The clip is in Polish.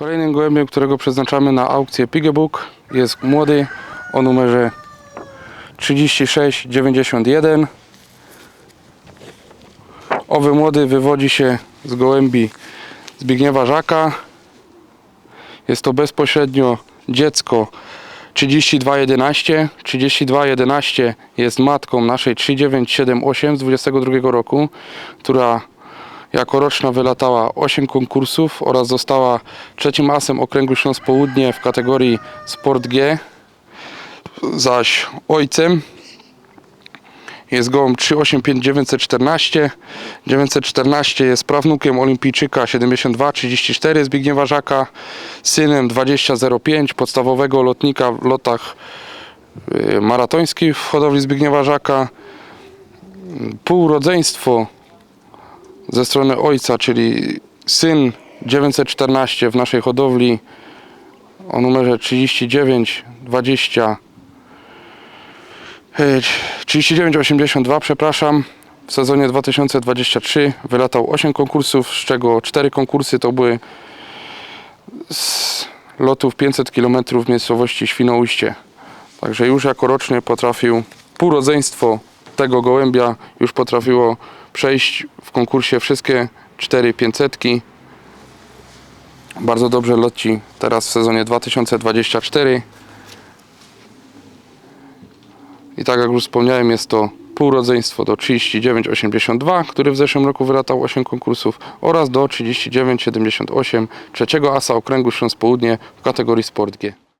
Kolejnym gołębiem, którego przeznaczamy na aukcję Piggybook jest młody o numerze 3691. Owy młody wywodzi się z gołębi Zbigniewa Żaka. Jest to bezpośrednio dziecko 3211. 3211 jest matką naszej 3978 z 22 roku, która jako roczna wylatała 8 konkursów oraz została trzecim asem okręgu Śląsk Południe w kategorii Sport G. Zaś ojcem jest gołąb 385914. 914 jest prawnukiem olimpijczyka 7234 Zbigniewa Żaka, synem 2005 podstawowego lotnika w lotach y, maratońskich w hodowli Zbigniewa Żaka. Półrodzeństwo ze strony ojca, czyli syn 914 w naszej hodowli o numerze 3920 e, 3982, przepraszam. W sezonie 2023 wylatał 8 konkursów, z czego 4 konkursy to były z lotów 500 km w miejscowości Świnoujście. Także już jako rocznie potrafił półrodzeństwo tego gołębia już potrafiło przejść w konkursie wszystkie 4 500. Bardzo dobrze loci teraz w sezonie 2024. I tak jak już wspomniałem, jest to półrodzeństwo do 39,82, który w zeszłym roku wylatał 8 konkursów oraz do 39,78 trzeciego asa okręgu Śląsk Południe w kategorii Sport G.